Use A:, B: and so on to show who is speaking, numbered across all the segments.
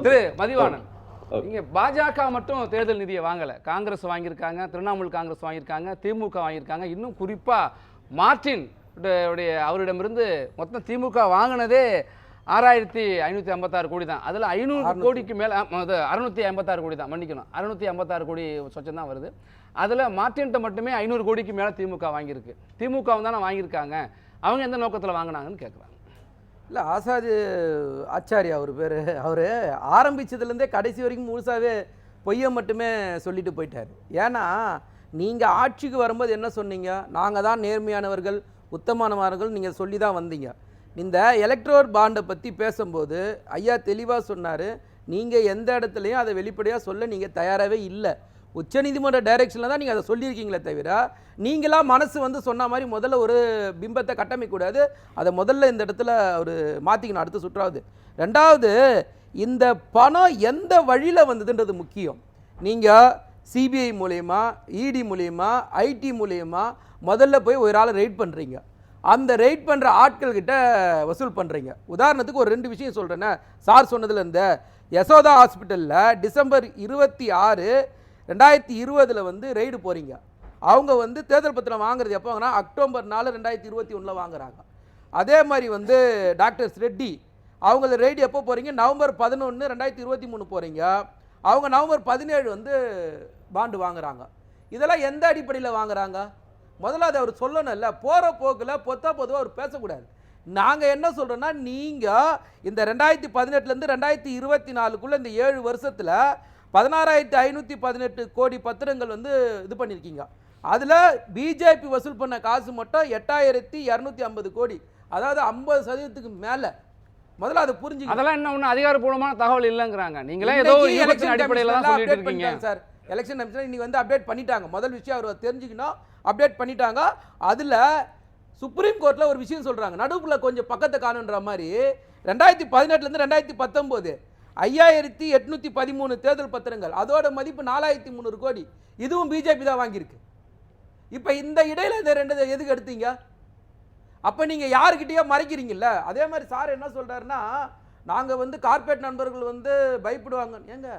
A: திரு மதிவாணன் இங்க பாஜக மட்டும் தேர்தல் நிதியை வாங்கல. காங்கிரஸ் வாங்கியிருக்காங்க திரிணாமுல் காங்கிரஸ் வாங்கியிருக்காங்க திமுக வாங்கியிருக்காங்க. இன்னும் குறிப்பா மார்டின் உடைய- அவரிடமிருந்து மொத்தம் திமுக வாங்கினதே ஆறாயிரத்தி ஐநூற்றி ஐம்பத்தாறு கோடி தான். அதில் ஐநூறு கோடிக்கு மேலே அறுநூத்தி ஐம்பத்தாறு கோடி தான். மன்னிக்கணும். அறுநூத்தி ஐம்பத்தாறு கோடி சொச்சம் தான் வருது. அதில் மார்டின்ட்ட மட்டுமே ஐநூறு கோடிக்கு மேலே திமுக வாங்கியிருக்கு. திமுக தானே வாங்கியிருக்காங்க. அவங்க எந்த நோக்கத்தில் வாங்கினாங்கன்னு கேட்குறாங்க
B: இல்லை ஆசாது ஆச்சாரியா அவர் பேர். அவர் ஆரம்பிச்சதுலேருந்தே கடைசி வரைக்கும் முழுசாகவே பொய்யை மட்டுமே சொல்லிட்டு போயிட்டார். ஏன்னா நீங்கள் ஆட்சிக்கு வரும்போது என்ன சொன்னீங்க? நாங்கள் தான் நேர்மையானவர்கள் உத்தமானவர்கள் நீங்கள் சொல்லி தான் வந்தீங்க. இந்த எலக்ட்ரோர் பாண்டை பற்றி பேசும்போது ஐயா தெளிவாக சொன்னார் நீங்கள் எந்த இடத்துலையும் அதை வெளிப்படையாக சொல்ல நீங்கள் தயாராகவே இல்லை. உச்சநீதிமன்ற டைரக்ஷனில் தான் நீங்கள் அதை சொல்லியிருக்கீங்களே தவிர நீங்களாக மனசு வந்து சொன்ன மாதிரி முதல்ல ஒரு பிம்பத்தை கட்டமைக்கூடாது அதை முதல்ல இந்த இடத்துல ஒரு மாற்றிக்கணும் அடுத்த சுற்றாவது. ரெண்டாவது இந்த பணம் எந்த வழியில் வந்ததுன்றது முக்கியம். நீங்கள் சிபிஐ மூலயமா இடி மூலயமா ஐடி மூலயமா முதல்ல போய் ஒரு ஆளை ரைட் பண்ணுறீங்க அந்த ரைட் பண்ணுற ஆட்கள்கிட்ட வசூல் பண்ணுறீங்க உதாரணத்துக்கு ஒரு ரெண்டு விஷயம் சொல்கிறேன்னே சார் சொன்னதுல இந்த யசோதா ஹாஸ்பிட்டலில் டிசம்பர் இருபத்தி ஆறு ரெண்டாயிரத்தி இருபதில் வந்து ரெய்டு போகிறீங்க அவங்க வந்து தேர்தல் பத்திரம் வாங்குறது எப்போ வாங்கினா அக்டோபர் நாலு ரெண்டாயிரத்தி இருபத்தி ஒன்றில் வாங்குறாங்க. அதே மாதிரி வந்து டாக்டர்ஸ் ரெட்டி அவங்கள ரெய்டு எப்போ போகிறீங்க நவம்பர் பதினொன்று ரெண்டாயிரத்தி இருபத்தி மூணு போகிறீங்க அவங்க நவம்பர் பதினேழு வந்து பாண்டு வாங்குறாங்க. இதெல்லாம் எந்த அடிப்படையில் வாங்குறாங்க? முதல்ல அதை அவர் சொல்லணும்ல. போகிற போக்கில் பொத்தா பொதுவாக அவர் பேசக்கூடாது. நாங்கள் என்ன சொல்கிறோன்னா நீங்கள் இந்த ரெண்டாயிரத்தி பதினெட்டுலேருந்து ரெண்டாயிரத்தி இருபத்தி நாலுக்குள்ளே இந்த ஏழு வருஷத்தில் பதினாறாயிரத்தி ஐநூற்றி பதினெட்டு கோடி பத்திரங்கள் வந்து இது பண்ணியிருக்கீங்க. அதில் பிஜேபி வசூல் பண்ண காசு மட்டும் எட்டாயிரத்தி இரநூத்தி ஐம்பது கோடி. அதாவது ஐம்பது சதவீதத்துக்கு மேலே. முதல்ல அதை புரிஞ்சுங்க
A: அதெல்லாம் என்ன ஒன்றும் அதிகாரப்பூர்வமான தகவல் இல்லைங்கிறாங்க. நீங்களே ஏதோ யூகத்தின் அடிப்படையில் தான் சொல்லிட்டு இருக்கீங்க.
B: சார். எலெக்ஷன் கமிஷன் இன்னைக்கு வந்து அப்டேட் பண்ணிட்டாங்க. முதல் விஷயம் அவர் தெரிஞ்சுக்கணும். அப்டேட் பண்ணிட்டாங்க. அதில் சுப்ரீம் கோர்ட்டில் ஒரு விஷயம் சொல்கிறாங்க நடுவுக்குள்ள கொஞ்சம் பக்கத்தை காணுன்ற மாதிரி. ரெண்டாயிரத்தி பதினெட்டுலேருந்து ரெண்டாயிரத்தி பத்தொம்போது ஐயாயிரத்தி எட்நூற்றி பதிமூணு தேர்தல் பத்திரங்கள். அதோட மதிப்பு நாலாயிரத்தி முந்நூறு கோடி. இதுவும் பிஜேபி தான் வாங்கியிருக்கு. இப்போ இந்த இடையில இந்த ரெண்டு எதுக்கு எடுத்தீங்க? அப்போ நீங்கள் யாருக்கிட்டேயோ மறைக்கிறீங்கல்ல? அதே மாதிரி சார் என்ன சொல்கிறாருன்னா நாங்கள் வந்து கார்ப்பரேட் நண்பர்கள் வந்து பயப்படுவாங்க. ஏங்க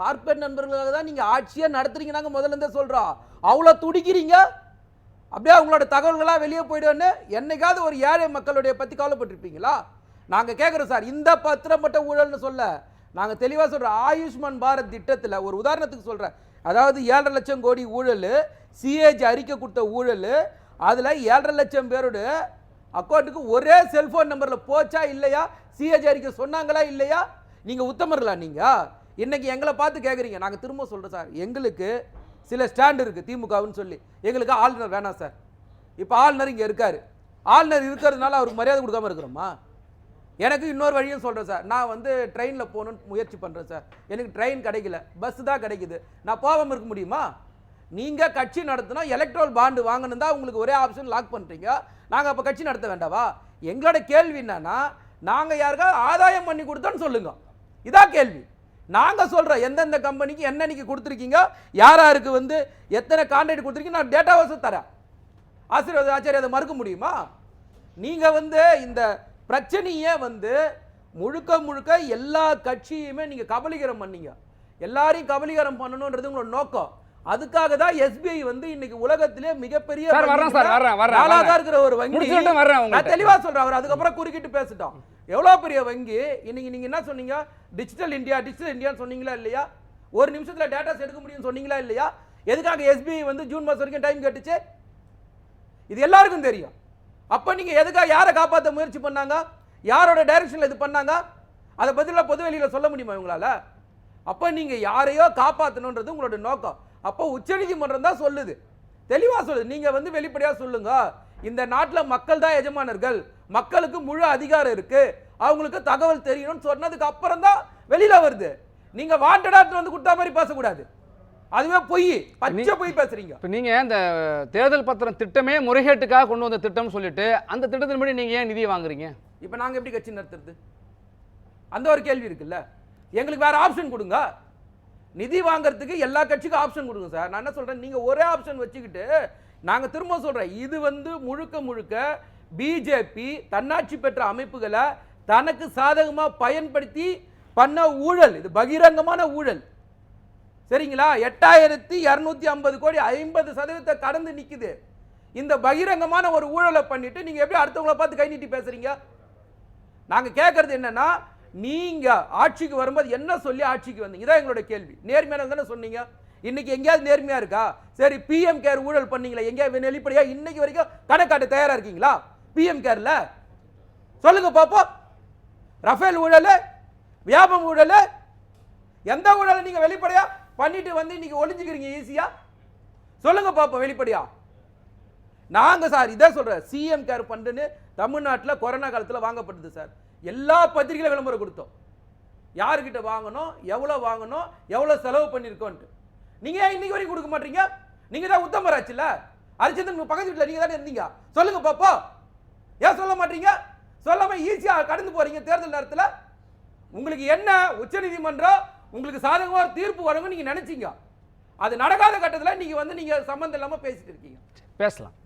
B: கார்ப்பரேட் நண்பர்களுக்காக தான் நீங்கள் ஆட்சியாக நடத்துறீங்க நாங்கள் முதல்ல இருந்தே சொல்கிறோம் அவ்வளோ துடிக்கிறீங்க? அப்படியே அவங்களோட தகவல்களாக வெளியே போயிடுவேன்னு என்னைக்காவது ஒரு ஏழை மக்களுடைய பற்றி கவலைப்பட்டிருப்பீங்களா? நாங்கள் கேட்குறோம் சார் இந்த பத்திரப்பட்ட ஊழல்னு சொல்ல. நாங்கள் தெளிவாக சொல்கிறோம் ஆயுஷ்மான் பாரத் திட்டத்தில் ஒரு உதாரணத்துக்கு சொல்கிறேன் அதாவது ஏழரை லட்சம் கோடி ஊழல் சிஏஜி அறிக்கை கொடுத்த ஊழல் அதில் ஏழரை லட்சம் பேரோட அக்கௌண்ட்டுக்கு ஒரே செல்ஃபோன் நம்பரில் போச்சா இல்லையா? சிஏஜி அறிக்கை சொன்னாங்களா இல்லையா? நீங்கள் உத்தமர்களா நீங்கள் இன்றைக்கி எங்களை பார்த்து கேட்குறீங்க நாங்கள் திரும்ப சொல்கிறோம் சார். எங்களுக்கு சில ஸ்டாண்ட் இருக்குது திமுகவுன்னு சொல்லி. எங்களுக்கு ஆளுநர் வேணாம் சார். இப்போ ஆளுநர் இங்கே இருக்கார். ஆளுநர் இருக்கிறதுனால அவருக்கு மரியாதை கொடுக்காம இருக்கிறோமா? எனக்கு இன்னொரு வழியும் சொல்கிறேன் சார். நான் வந்து ட்ரெயினில் போகணுன்னு முயற்சி பண்ணுறேன் சார். எனக்கு ட்ரெயின் கிடைக்கல பஸ் தான் கிடைக்குது. நான் போகாமல் இருக்க முடியுமா? நீங்கள் கட்சி நடத்தினா எலக்ட்ரல் பாண்டு வாங்கணும் தான் உங்களுக்கு ஒரே ஆப்ஷன் லாக் பண்ணுறீங்க நாங்கள் அப்போ கட்சி நடத்த வேண்டாவா? எங்களோட கேள்வி என்னன்னா நாங்கள் யாருக்காவது ஆதாயம் பண்ணி கொடுத்தோன்னு சொல்லுங்க. இதான் கேள்வி. நாங்கள் சொல்கிறோம் எந்தெந்த கம்பெனிக்கு என்னன்னைக்கு கொடுத்துருக்கீங்க? யார் யாருக்கு வந்து எத்தனை கான்ட்ராக்ட் கொடுத்துருக்கீங்க? நான் டேட்டா வசம் தரேன். ஆசீர்வாத ஆச்சாரிய அதை மறுக்க முடியுமா? நீங்கள் வந்து இந்த பிரச்சனையே வந்து முழுக்க முழுக்க எல்லா கட்சியுமே நீங்க கபலீகரம் பண்ணீங்க. எல்லாரையும் கபலீகரம் பண்ணணும்ன்றது உங்களோட நோக்கம். அதுக்காக தான் எஸ்பிஐ வந்து இன்னைக்கு உலகத்திலே மிகப்பெரிய. இருக்கிற ஒரு வங்கி. நான். தெளிவா சொல்றேன் அவர் அதுக்கப்புறம் குறுக்கிட்டு பேசிட்டோம். எவ்வளவு பெரிய வங்கி? இன்னைக்கு நீங்க என்ன சொன்னீங்க? டிஜிட்டல் இந்தியா டிஜிட்டல் இந்தியான்னு சொன்னீங்களா இல்லையா? ஒரு நிமிஷத்துல டேட்டாஸ் எடுக்க முடியும்னு சொன்னீங்களா இல்லையா? எதுக்காக எஸ்பிஐ வந்து ஜூன் மாசம் வரைக்கும் டைம் கேட்டுச்சு? இது எல்லாருக்கும் தெரியும். அப்போ நீங்கள் எதுக்காக யாரை காப்பாற்ற முயற்சி பண்ணாங்க? யாரோட டைரக்ஷனில் இது பண்ணாங்க? அதை பற்றிலாம் பொது வெளியில் சொல்ல முடியுமா இவங்களால? அப்போ நீங்கள் யாரையோ காப்பாற்றணுன்றது உங்களோட நோக்கம். அப்போ உச்சநீதிமன்றம் தான் சொல்லுது. தெளிவாக சொல்லுது. நீங்கள் வந்து வெளிப்படையாக சொல்லுங்க. இந்த நாட்டில் மக்கள் தான் எஜமானர்கள். மக்களுக்கு முழு அதிகாரம் இருக்குது அவங்களுக்கு தகவல் தெரியணும்னு சொன்னதுக்கு அப்புறம் தான் வெளியில வருது. நீங்கள் வாண்டடா வந்து கொடுத்தா மாதிரி பேசக்கூடாது. அதுவே பொய். பச்சை பொய் பேசுறீங்க.
A: இப்போ நீங்க இந்த தேர்தல் பத்திரம் திட்டமே முறைகேட்டுக்காக கொண்டு வந்த திட்டம்னு சொல்லிட்டு அந்த திட்டத்தின்படி நீங்க ஏன் நிதி வாங்குறீங்க?
B: இப்போ நாங்க எப்படி கட்சி நடத்துறது? அந்த ஒரு கேள்வி இருக்குல்ல. எங்களுக்கு வேற ஆப்ஷன் கொடுங்க. நிதி வாங்குறதுக்கு எல்லா கட்சிக்கும் ஆப்ஷன் கொடுங்க சார் நான் என்ன சொல்றேன்? நீங்க ஒரே ஆப்ஷன் வச்சுக்கிட்டு நாங்க திரும்ப சொல்றேன். இது வந்து முழுக்க முழுக்க பிஜேபி தன்னாட்சி பெற்ற அமைப்புகளை தனக்கு சாதகமா பயன்படுத்தி பண்ண ஊழல். இது பகிரங்கமான ஊழல். சரிங்களா? எட்டாயிரத்தி இரநூத்தி ஐம்பது கோடி ஐம்பது சதவீதத்தை கடந்து நிற்குது இந்த பகிரங்கமான ஒரு ஊழலை பண்ணிட்டு நீங்கள் எப்படி அடுத்தவங்கள பார்த்து கை நீட்டி பேசுகிறீங்க நாங்கள் கேட்குறது என்னென்னா நீங்கள் ஆட்சிக்கு வரும்போது என்ன சொல்லி ஆட்சிக்கு வந்தீங்க? இதான் எங்களோட கேள்வி. நேர்மையான தானே சொன்னீங்க? இன்னைக்கு எங்கேயாவது நேர்மையாக இருக்கா? சரி பிஎம் கேர் ஊழல் பண்ணீங்களா எங்கேயாவது வெளிப்படையாக இன்னைக்கு வரைக்கும் கணக்காட்ட தயாராக இருக்கீங்களா? பிஎம் கேரில் சொல்லுங்க பாப்போம். ரஃபேல் ஊழல் வியாபம் ஊழல் எந்த ஊழலை நீங்கள் வெளிப்படையாக பண்ணிட்டு வந்து இன்னைக்கு ஒளிஞ்சுக்கிறீங்க ஈஸியா சொல்லுங்க பாப்போம் வெளிப்படையா. நாங்க சார் இதை சொல்றேன். சிஎம் கேர் ஃபண்டுன்னு தமிழ்நாட்டில் கொரோனா காலத்தில் வாங்கப்பட்டது சார். எல்லா பத்திரிகையில விளம்பரம் கொடுத்தோம். யாருக்கிட்ட வாங்கணும் எவ்வளோ வாங்கணும் எவ்வளோ செலவு பண்ணியிருக்கோன்ட்டு நீங்க ஏன் இன்னைக்கு வரைக்கும் கொடுக்க மாட்டீங்க? நீங்க தான் உத்தமராச்சுல அரிச்சந்திரன் பக்கத்து வீட்டில் நீங்க தானே இருந்தீங்க. சொல்லுங்க பாப்போம். ஏன் சொல்ல மாட்டீங்க? சொல்லாம ஈஸியா கடந்து போறீங்க தேர்தல் நேரத்தில். உங்களுக்கு என்ன உச்சநீதிமன்றம் உங்களுக்கு சாதகமாக ஒரு தீர்ப்பு வரும்னு நீங்கள் நினச்சிங்க. அது நடக்காத கட்டத்தில் நீங்கள் வந்து நீங்கள் சம்மந்தம் இல்லாமல் பேசிட்டு இருக்கீங்க.
A: பேசலாம்.